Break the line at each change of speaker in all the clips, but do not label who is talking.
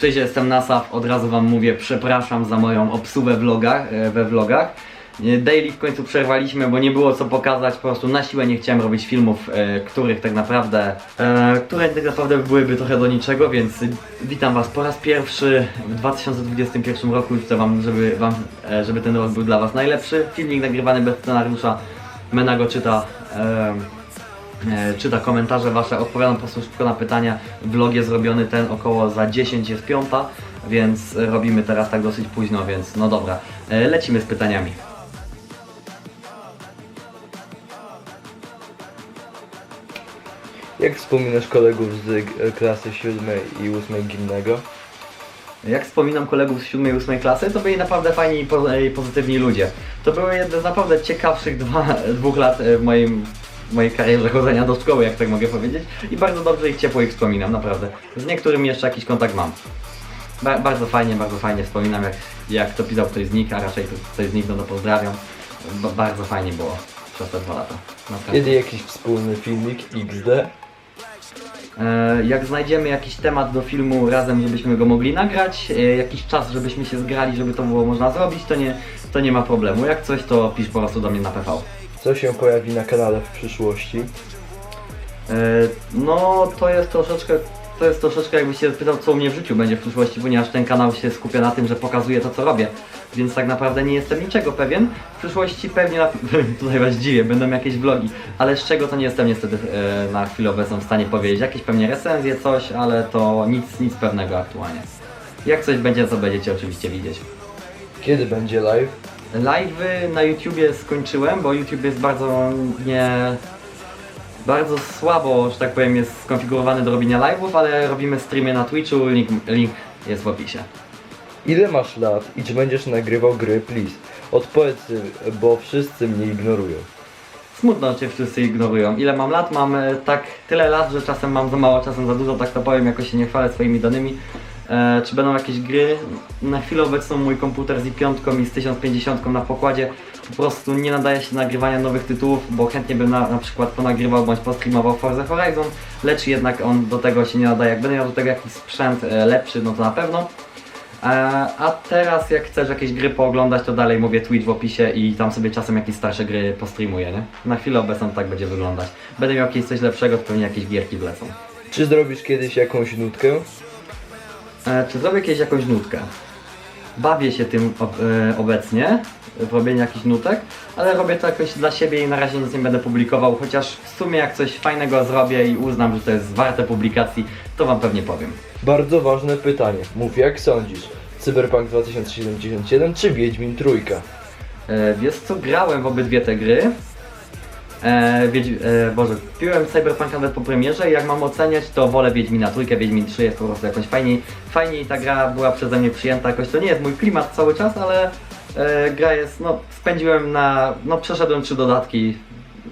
Cześć, jestem Nasaf. Od razu Wam mówię, przepraszam za moją obsługę vlogach, e, we vlogach. E, Daily w końcu przerwaliśmy, bo nie było co pokazać, po prostu na siłę nie chciałem robić filmów, e, których tak naprawdę, które tak naprawdę byłyby trochę do niczego, więc witam Was po raz pierwszy w 2021 roku. Chcę Wam, żeby, wam, żeby ten rok był dla Was najlepszy. Filmik nagrywany bez scenariusza, Mena go czyta. E, czyta komentarze wasze, odpowiadam po prostu szybko na pytania. Vlog jest zrobiony ten około za 10 jest piąta, więc robimy teraz tak dosyć późno, więc no dobra. E, Lecimy z pytaniami.
Jak wspominasz kolegów z e, klasy 7 i 8 gimnego?
Jak wspominam kolegów z 7 i 8 klasy, to byli naprawdę fajni i po- i pozytywni ludzie. To były jedne z naprawdę ciekawszych dwa, dwóch lat w moim, mojej karierze chodzenia do szkoły, jak tak mogę powiedzieć. I bardzo dobrze i ciepło ich wspominam, naprawdę. Z niektórymi jeszcze jakiś kontakt mam. Ba bardzo fajnie, bardzo fajnie wspominam, jak, jak to pisał ktoś z nich, a raczej to ktoś z nich, no to pozdrawiam. Ba bardzo fajnie było przez te dwa lata. Naprawdę.
Kiedy jakiś wspólny filmik XD?
E, Jak znajdziemy jakiś temat do filmu razem, żebyśmy go mogli nagrać, e, jakiś czas, żebyśmy się zgrali, żeby to było można zrobić, to nie, to nie ma problemu. Jak coś, to pisz po prostu do mnie na PV.
Co się pojawi na kanale w przyszłości?
E, No, to jest troszeczkę, to jest troszeczkę jakby się pytał, co u mnie w życiu będzie w przyszłości, ponieważ ten kanał się skupia na tym, że pokazuje to, co robię. Więc tak naprawdę nie jestem niczego pewien. W przyszłości pewnie, na, tutaj was dziwię, będą jakieś vlogi, ale z czego to nie jestem niestety e, na chwilę obecną w stanie powiedzieć. Jakieś pewnie recenzje, coś, ale to nic, nic pewnego aktualnie. Jak coś będzie, to będziecie oczywiście widzieć.
Kiedy będzie live?
Live'y na YouTubie skończyłem, bo YouTube jest bardzo nie... Bardzo słabo, że tak powiem, jest skonfigurowany do robienia live'ów, ale robimy streamy na Twitchu, link, link jest w opisie.
Ile masz lat i czy będziesz nagrywał gry, please? Odpowiedz, bo wszyscy mnie ignorują.
Smutno, cię wszyscy ignorują. Ile mam lat? Mam e, tak tyle lat, że czasem mam za mało, czasem za dużo, tak to powiem, jakoś się nie chwalę swoimi danymi. E, czy będą jakieś gry? Na chwilę obecną mój komputer z i5 i z 1050 na pokładzie po prostu nie nadaje się do nagrywania nowych tytułów, bo chętnie bym na, na przykład ponagrywał bądź postreamował Forza Horizon, lecz jednak on do tego się nie nadaje. Jak będę miał do tego jakiś sprzęt e, lepszy, no to na pewno. E, A teraz jak chcesz jakieś gry pooglądać, to dalej mówię Twitch w opisie i tam sobie czasem jakieś starsze gry postreamuję, nie? Na chwilę obecną tak będzie wyglądać. Będę miał jakieś coś lepszego, to pewnie jakieś gierki wlecą.
Czy zrobisz kiedyś jakąś nutkę?
E, czy zrobię kiedyś jakąś nutkę? Bawię się tym ob, e, obecnie, w robieniu jakichś nutek, ale robię to jakoś dla siebie i na razie nic nie będę publikował, chociaż w sumie jak coś fajnego zrobię i uznam, że to jest warte publikacji, to wam pewnie powiem.
Bardzo ważne pytanie. Mów jak sądzisz? Cyberpunk 2077 czy Wiedźmin Trójka?
E, wiesz co, grałem w obydwie te gry. E, e, Boże, piłem Cyberpunk nawet po premierze i jak mam oceniać, to wolę Wiedźmina trójkę, Wiedźmin 3 jest po prostu jakoś fajniej. Fajniej ta gra była przeze mnie przyjęta jakoś, to nie jest mój klimat cały czas, ale e, gra jest, no spędziłem na, no przeszedłem trzy dodatki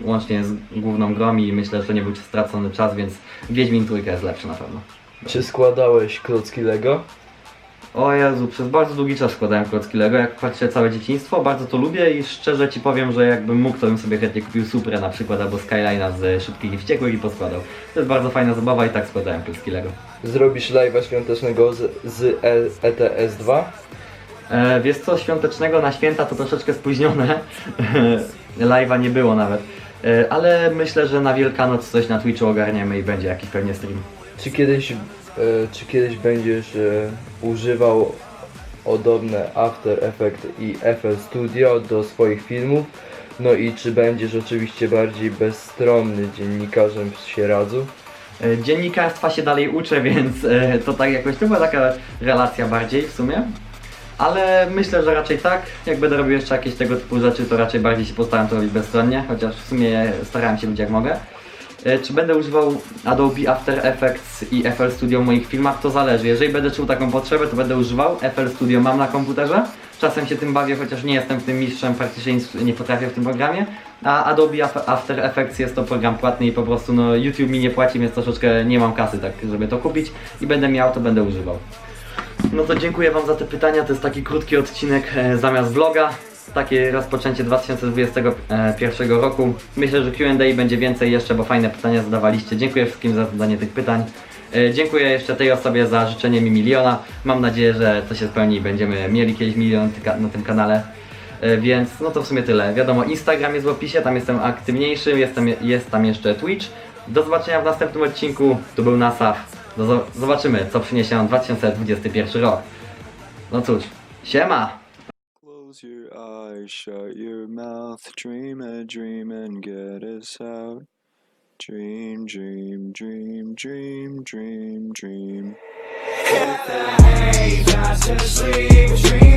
łącznie z główną grą i myślę, że nie był stracony czas, więc Wiedźmin trójka jest lepszy na pewno.
Czy składałeś klocki Lego?
O Jezu, przez bardzo długi czas składałem klocki Lego, jak patrzę całe dzieciństwo, bardzo to lubię i szczerze Ci powiem, że jakbym mógł, to bym sobie chętnie kupił Suprę na przykład, albo Skyline'a z Szybkich i Wściekłych i poskładał. To jest bardzo fajna zabawa i tak składałem klocki Lego.
Zrobisz live'a świątecznego z, z ETS 2?
E, wiesz co, świątecznego na święta to troszeczkę spóźnione, live'a nie było nawet, e, ale myślę, że na Wielkanoc coś na Twitchu ogarniemy i będzie jakiś pewnie stream.
Czy kiedyś, czy kiedyś będziesz e, używał podobne After Effects i FL Studio do swoich filmów? No i czy będziesz oczywiście bardziej bezstronny dziennikarzem z Sieradzu?
E, Dziennikarstwa się dalej uczę, więc e, to tak jakoś to była taka relacja bardziej w sumie. Ale myślę, że raczej tak. Jak będę robił jeszcze jakieś tego typu rzeczy, to raczej bardziej się postaram to robić bezstronnie, chociaż w sumie starałem się być jak mogę. E, Czy będę używał Adobe After Effects i FL Studio w moich filmach? To zależy. Jeżeli będę czuł taką potrzebę, to będę używał. FL Studio mam na komputerze. Czasem się tym bawię, chociaż nie jestem w tym mistrzem, praktycznie nic nie potrafię w tym programie. A Adobe Af- After Effects jest to program płatny i po prostu no, YouTube mi nie płaci, więc troszeczkę nie mam kasy, tak żeby to kupić. I będę miał, to będę używał. No to dziękuję Wam za te pytania. To jest taki krótki odcinek e, zamiast vloga. Takie rozpoczęcie 2021 roku. Myślę, że QA będzie więcej jeszcze, bo fajne pytania zadawaliście. Dziękuję wszystkim za zadanie tych pytań. E, Dziękuję jeszcze tej osobie za życzenie mi miliona. Mam nadzieję, że to się spełni i będziemy mieli kiedyś milion na tym kanale. E, Więc no to w sumie tyle. Wiadomo, Instagram jest w opisie, tam jestem aktywniejszy, jestem, jest tam jeszcze Twitch. Do zobaczenia w następnym odcinku. Tu był Nasaf. Zobaczymy, co przyniesie nam 2021 rok. No cóż, siema!
Close your eyes, shut your mouth, dream a dream and get us out. Dream, dream, dream, dream, dream, dream.
Hey, fast asleep, dream